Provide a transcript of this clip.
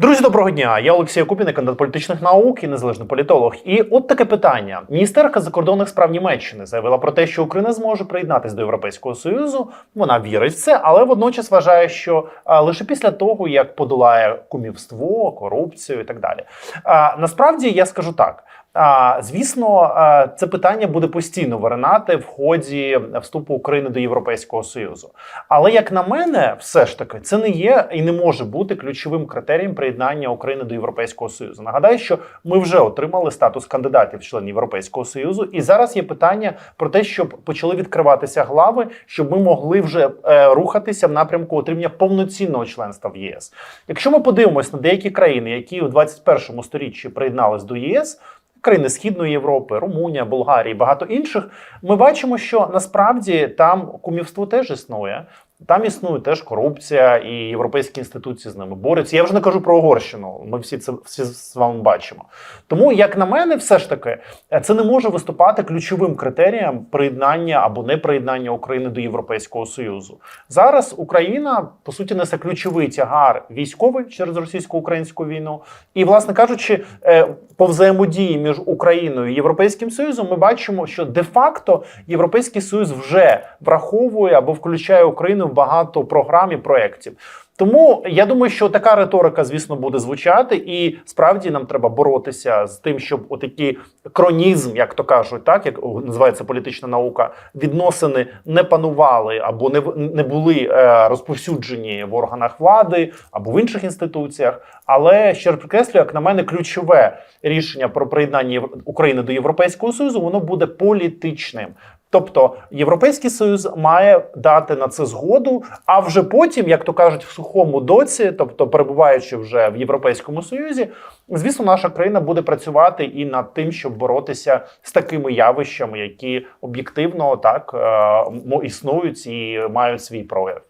Друзі, доброго дня. Я Олексій Купіна, кандидат політичних наук і незалежний політолог. І от таке питання: міністерка закордонних справ Німеччини заявила про те, що Україна зможе приєднатись до Європейського союзу. Вона вірить в це, але водночас вважає, що лише після того, як подолає кумівство, корупцію і так далі. А, насправді я скажу так. Звісно, це питання буде постійно виринати в ході вступу України до Європейського союзу. Але як на мене, все ж таки, це не є і не може бути ключовим критерієм приєднання України до Європейського союзу. Нагадаю, що ми вже отримали статус кандидатів членів Європейського союзу, і зараз є питання про те, щоб почали відкриватися глави, щоб ми могли вже е, рухатися в напрямку отримання повноцінного членства в ЄС. Якщо ми подивимось на деякі країни, які у 21 сторіччі приєднались до ЄС. Країни Східної Європи, Румунія, Болгарія і багато інших, ми бачимо, що насправді там кумівство теж існує. Там існує теж корупція, і європейські інституції з ними борються. Я вже не кажу про Угорщину. Ми всі це всі з вами бачимо. Тому, як на мене, все ж таки, це не може виступати ключовим критерієм приєднання або не приєднання України до Європейського союзу. Зараз Україна по суті несе ключовий тягар військовий через російсько-українську війну, і, власне кажучи, е, по взаємодії між Україною і Європейським Союзом, ми бачимо, що де-факто Європейський Союз вже враховує або включає Україну багато програм і проєктів. Тому я думаю, що така риторика, звісно, буде звучати, і справді нам треба боротися з тим, щоб отакий кронізм, як то кажуть, так як називається політична наука, відносини не панували або не не були е, розповсюджені в органах влади або в інших інституціях. Але ще раз як на мене, ключове рішення про приєднання України до Європейського союзу воно буде політичним. Тобто Європейський Союз має дати на це згоду, а вже потім, як то кажуть, в сухому доці, тобто перебуваючи вже в Європейському Союзі, звісно, наша країна буде працювати і над тим, щоб боротися з такими явищами, які об'єктивно так е, існують і мають свій прояв.